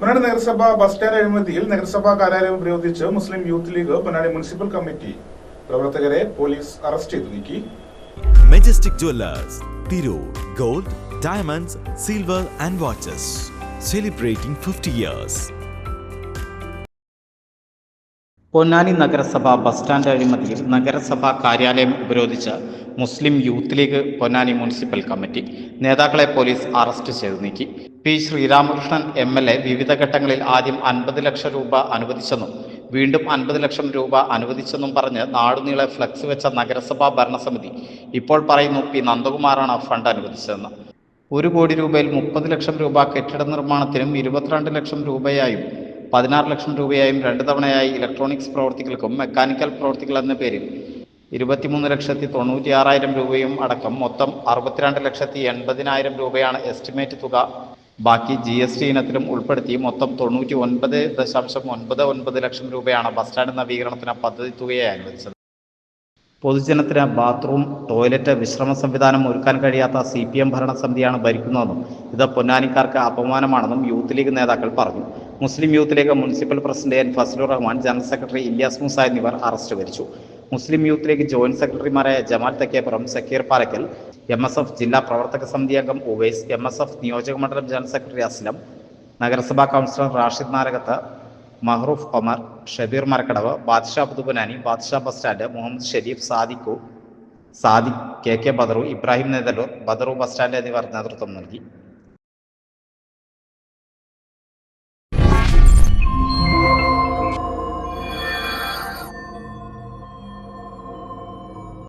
പൊന്നാനി നഗരസഭ bus stand അഴിമതിയിൽ നഗരസഭാ കാര്യാലയം ഉപയോഗിച്ച് Muslim youth league Ponnani municipal committee പ്രവർത്തകരെ പോലീസ് അറസ്റ്റ് ചെയ്തു നീക്കി Majestic Jewelers, Piro, Gold, Diamonds, Silver and Watches. Celebrating 50 years. Ponnani നഗരസഭ ബസ് സ്റ്റാൻഡ് അഴിമതിയിൽ നഗരസഭാ കാര്യാലയം ഉപരോധിച്ച് Muslim youth league Ponnani municipal committee നേതാക്കളെ പോലീസ് അറസ്റ്റ് ചെയ്തു നീക്കി. P Sreeramakrishnan M L A വിവിധ ഘട്ടങ്ങളിൽ ആദ്യം അൻപത് ലക്ഷം രൂപ അനുവദിച്ചെന്നും വീണ്ടും അൻപത് ലക്ഷം രൂപ അനുവദിച്ചെന്നും പറഞ്ഞ് നാടുനീളെ ഫ്ലക്സ് വെച്ച നഗരസഭാ ഭരണസമിതി ഇപ്പോൾ പറയുന്നു പി നന്ദകുമാറാണ് ഫണ്ട് അനുവദിച്ചതെന്ന്. ഒരു കോടി രൂപയിൽ മുപ്പത് ലക്ഷം രൂപ കെട്ടിട നിർമ്മാണത്തിനും ഇരുപത്തിരണ്ട് ലക്ഷം രൂപയായും പതിനാറ് ലക്ഷം രൂപയായും രണ്ട് തവണയായി ഇലക്ട്രോണിക്സ് പ്രവർത്തികൾക്കും മെക്കാനിക്കൽ പ്രവർത്തികൾ എന്ന പേരിൽ ഇരുപത്തിമൂന്ന് ലക്ഷത്തി തൊണ്ണൂറ്റി ആറായിരം രൂപയും അടക്കം മൊത്തം അറുപത്തിരണ്ട് ലക്ഷത്തി എൺപതിനായിരം രൂപയാണ് എസ്റ്റിമേറ്റ് തുക. ബാക്കി ജി എസ് ടി ഇനത്തിലും ഉൾപ്പെടുത്തി മൊത്തം തൊണ്ണൂറ്റി ഒൻപത് ദശാംശം ഒൻപത് ഒൻപത് ലക്ഷം രൂപയാണ് ബസ് സ്റ്റാൻഡ് നവീകരണത്തിന് പദ്ധതി തുകയായി അനുവദിച്ചത്. പൊതുജനത്തിന് ബാത്റൂം ടോയ്ലറ്റ് വിശ്രമ സംവിധാനം ഒരുക്കാൻ കഴിയാത്ത സി പി എം ഭരണസമിതിയാണ് ഭരിക്കുന്നതെന്നും ഇത് പൊന്നാനിക്കാർക്ക് അപമാനമാണെന്നും യൂത്ത് ലീഗ് നേതാക്കൾ പറഞ്ഞു. Muslim youth league municipal president N Fazlur Rahman general secretary Ilyas Musa എന്നിവർ അറസ്റ്റ് വരിച്ചു. മുസ്ലിം യൂത്ത് ലീഗ് ജോയിന്റ് സെക്രട്ടറിമാരായ Jamal Thakkeppuram Sakkir Palakkal M S F ജില്ലാ പ്രവർത്തക സമിതി അംഗം ഉവൈസ് എം എസ് എഫ് നിയോജക മണ്ഡലം ജനറൽ സെക്രട്ടറി അസ്ലം നഗരസഭാ councillor Rashid Narakath Mahroof Omar Shabeer Marakkadavu Badsha Puthuponnani Badsha bus stand Muhammad Sherif Sadiq Sadiq K K Badaru Ibrahim Nethalur Badaru bus stand എന്നിവർ നേതൃത്വം നൽകി.